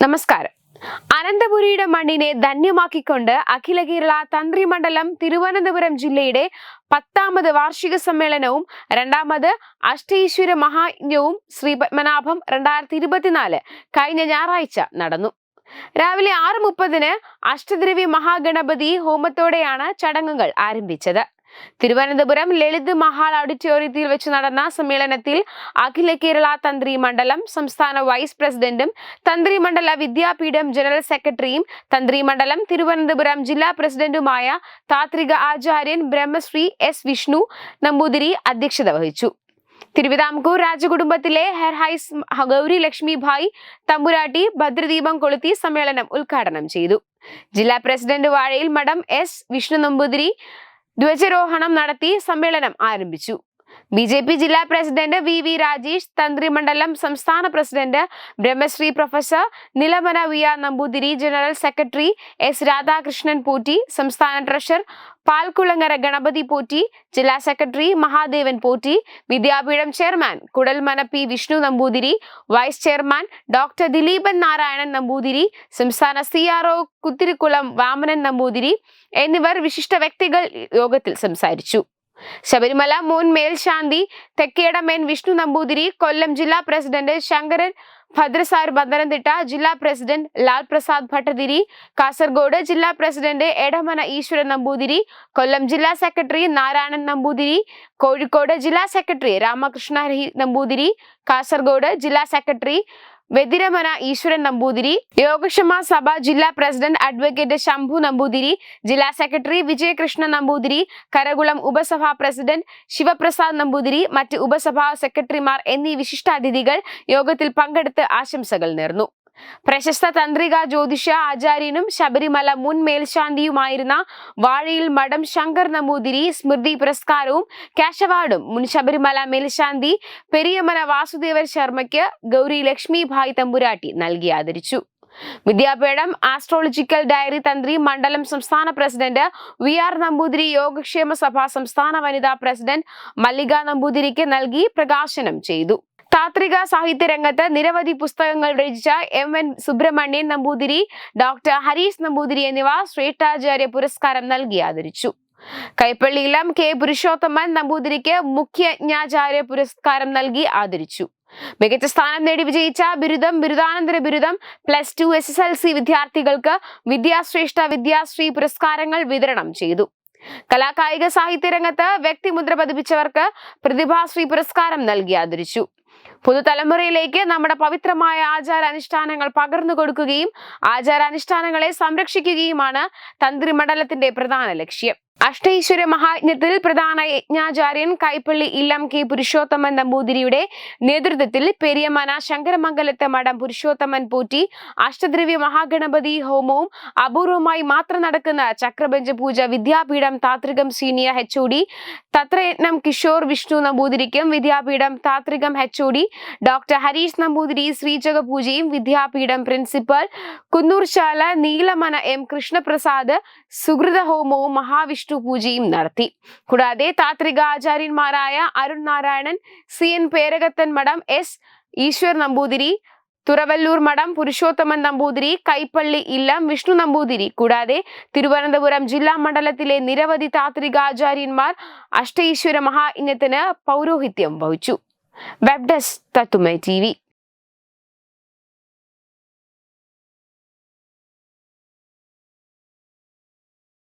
നമസ്കാരം. അനന്തപുരിയുടെ മണ്ണിനെ ധന്യമാക്കിക്കൊണ്ട് അഖില കേരള തന്ത്രിമണ്ഡലം തിരുവനന്തപുരം ജില്ലയുടെ പത്താമത് വാർഷിക സമ്മേളനവും രണ്ടാമത് അഷ്ടീശ്വര മഹായജ്ഞവും ശ്രീ പത്മനാഭം രണ്ടായിരത്തി ഇരുപത്തിനാല് കഴിഞ്ഞ ഞായറാഴ്ച നടന്നു. രാവിലെ ആറ് മുപ്പതിന് അഷ്ടദ്രവ്യ മഹാഗണപതി ഹോമത്തോടെയാണ് ചടങ്ങുകൾ ആരംഭിച്ചത്. തിരുവനന്തപുരം ലളിത് മഹാൾ ഓഡിറ്റോറിയത്തിൽ വെച്ച് നടന്ന സമ്മേളനത്തിൽ അഖില കേരള തന്ത്രി മണ്ഡലം സംസ്ഥാന വൈസ് പ്രസിഡന്റും തന്ത്രി മണ്ഡല വിദ്യാപീഠം ജനറൽ സെക്രട്ടറിയും തന്ത്രി മണ്ഡലം തിരുവനന്തപുരം ജില്ലാ പ്രസിഡന്റുമായ താത്രിക ആചാര്യൻ ബ്രഹ്മശ്രീ എസ് വിഷ്ണു നമ്പൂതിരി അധ്യക്ഷത വഹിച്ചു. തിരുവിതാംകൂർ രാജകുടുംബത്തിലെ ഹെർഹൈസ് ഗൗരി ലക്ഷ്മിഭായ് തമ്പുരാട്ടി ഭദ്രദീപം കൊളുത്തി സമ്മേളനം ഉദ്ഘാടനം ചെയ്തു. ജില്ലാ പ്രസിഡന്റ് വാഴയിൽ മഠം എസ് വിഷ്ണു നമ്പൂതിരി ധ്വജാരോഹണം നടത്തി സമ്മേളനം ആരംഭിച്ചു ബി ജെ പി ജില്ലാ പ്രസിഡന്റ് വി വി രാജേഷ് തന്ത്രിമണ്ഡലം സംസ്ഥാന president Brahmashri professor Nilamana V R Namboothiri general secretary S Radhakrishnan Potti സംസ്ഥാന ട്രഷറർ പാൽക്കുളങ്ങര ഗണപതി പോറ്റി ജില്ലാ സെക്രട്ടറി മഹാദേവൻ പോറ്റി വിദ്യാപീഠം chairman Kudalmana P Vishnu Namboothiri vice chairman doctor Dileepan Narayanan Namboothiri സംസ്ഥാന C R O Kuthirikkulam Vamanan Namboothiri എന്നിവർ വിശിഷ്ട വ്യക്തികൾ യോഗത്തിൽ സംസാരിച്ചു. ശബരിമല മുൻ മേൽശാന്തി തെക്കേടമേൻ വിഷ്ണു നമ്പൂതിരി കൊല്ലം ജില്ലാ പ്രസിഡന്റ് ശങ്കരൻ ഭദ്രസാർ പത്തനംതിട്ട ജില്ലാ പ്രസിഡന്റ് ലാൽ പ്രസാദ് ഭട്ടതിരി കാസർഗോഡ് ജില്ലാ പ്രസിഡന്റ് എടമന ഈശ്വരൻ നമ്പൂതിരി കൊല്ലം ജില്ലാ സെക്രട്ടറി നാരായണൻ നമ്പൂതിരി കോഴിക്കോട് ജില്ലാ സെക്രട്ടറി രാമകൃഷ്ണ നമ്പൂതിരി കാസർഗോഡ് ജില്ലാ സെക്രട്ടറി വെതിരമന ഈശ്വരൻ നമ്പൂതിരി. യോഗക്ഷമ സഭ ജില്ലാ പ്രസിഡന്റ് അഡ്വക്കേറ്റ് ശംഭു നമ്പൂതിരി. ജില്ലാ സെക്രട്ടറി വിജയകൃഷ്ണ നമ്പൂതിരി. കരകുളം ഉപസഭാ പ്രസിഡന്റ് ശിവപ്രസാദ് നമ്പൂതിരി. മറ്റ് ഉപസഭാ സെക്രട്ടറിമാർ എന്നീ വിശിഷ്ടാതിഥികൾ യോഗത്തിൽ പങ്കെടുത്ത് ആശംസകൾ നേർന്നു. പ്രശസ്ത തന്ത്രിക ജ്യോതിഷ ആചാര്യനും ശബരിമല മുൻ മേൽശാന്തിയുമായിരുന്ന വാഴയിൽ മഠം ശങ്കർ നമ്പൂതിരി സ്മൃതി പുരസ്കാരവും ക്യാഷ് അവാർഡും മുൻ ശബരിമല മേൽശാന്തി പെരിയമല വാസുദേവൻ ശർമ്മയ്ക്ക് ഗൗരി ലക്ഷ്മി ഭായ് തമ്പുരാട്ടി നൽകി ആദരിച്ചു. വിദ്യാപീഠം ആസ്ട്രോളജിക്കൽ ഡയറി തന്ത്രി മണ്ഡലം സംസ്ഥാന president V R Namboothiri Yogakshema Sabha സംസ്ഥാന വനിതാ പ്രസിഡന്റ് മല്ലിക നമ്പൂതിരിക്ക് നൽകി പ്രകാശനം ചെയ്തു. താത്രിക സാഹിത്യ രംഗത്ത് നിരവധി പുസ്തകങ്ങൾ രചിച്ച M N Subrahmanyan Namboothiri doctor Harish Namboothiri എന്നിവ ശ്രേഷ്ഠാചാര്യ പുരസ്കാരം നൽകി ആദരിച്ചു. കൈപ്പള്ളിയിലം കെ. പുരുഷോത്തമൻ നമ്പൂതിരിക്ക് മുഖ്യജ്ഞാചാര്യ പുരസ്കാരം നൽകി ആദരിച്ചു. മികച്ച സ്ഥാനം നേടി വിജയിച്ച ബിരുദം ബിരുദാനന്തര ബിരുദം plus two S S L C വിദ്യാർത്ഥികൾക്ക് വിദ്യാശ്രേഷ്ഠ വിദ്യാശ്രീ പുരസ്കാരങ്ങൾ വിതരണം ചെയ്തു. കലാകായിക സാഹിത്യ രംഗത്ത് വ്യക്തിമുദ്ര പതിപ്പിച്ചവർക്ക് പ്രതിഭാശ്രീ പുരസ്കാരം നൽകി ആദരിച്ചു. പുതുതലമുറയിലേക്ക് നമ്മുടെ പവിത്രമായ ആചാരാനുഷ്ഠാനങ്ങൾ പകർന്നു കൊടുക്കുകയും ആചാരാനുഷ്ഠാനങ്ങളെ സംരക്ഷിക്കുകയുമാണ് തന്ത്രിമണ്ഡലത്തിന്റെ പ്രധാന ലക്ഷ്യം. അഷ്ടൈശ്വര മഹായജ്ഞത്തിൽ പ്രധാന യജ്ഞാചാര്യൻ കൈപ്പള്ളി ഇല്ലം കെ പുരുഷോത്തമൻ നമ്പൂതിരിയുടെ നേതൃത്വത്തിൽ പെരിയമന ശങ്കരമംഗലത്തെ മഠം പുരുഷോത്തമൻ പോറ്റി അഷ്ടദ്രവ്യ മഹാഗണപതി ഹോമവും അപൂർവമായി മാത്രം നടക്കുന്ന ചക്രബഞ്ച് പൂജ വിദ്യാപീഠം താത്രികം സീനിയർ എച്ച് ഒ ഡി തത്രയത്നം കിഷോർ വിഷ്ണു നമ്പൂതിരിക്കും വിദ്യാപീഠം താത്രികം H O D doctor Harish Namboothiri ശ്രീജക പൂജയും വിദ്യാപീഠം പ്രിൻസിപ്പൽ കുന്നൂർശാല നീലമന എം കൃഷ്ണപ്രസാദ് സുഹൃത ഹോമവും മഹാവിഷ്ണു പൂജയും നടത്തി. കൂടാതെ താത്രിക ആചാര്യന്മാരായ അരുൺ നാരായണൻ സി എൻ പേരകത്തൻ മഠം എസ് ഈശ്വർ നമ്പൂതിരി തുറവല്ലൂർ മഠം പുരുഷോത്തമൻ നമ്പൂതിരി കൈപ്പള്ളി ഇല്ലം വിഷ്ണു നമ്പൂതിരി. കൂടാതെ തിരുവനന്തപുരം ജില്ലാ മണ്ഡലത്തിലെ നിരവധി താത്രികാചാര്യന്മാർ അഷ്ടീശ്വര മഹായജ്ഞത്തിന് പൗരോഹിത്യം വഹിച്ചു. വെബ് ഡെസ്ക് തത്തുമൈ ടി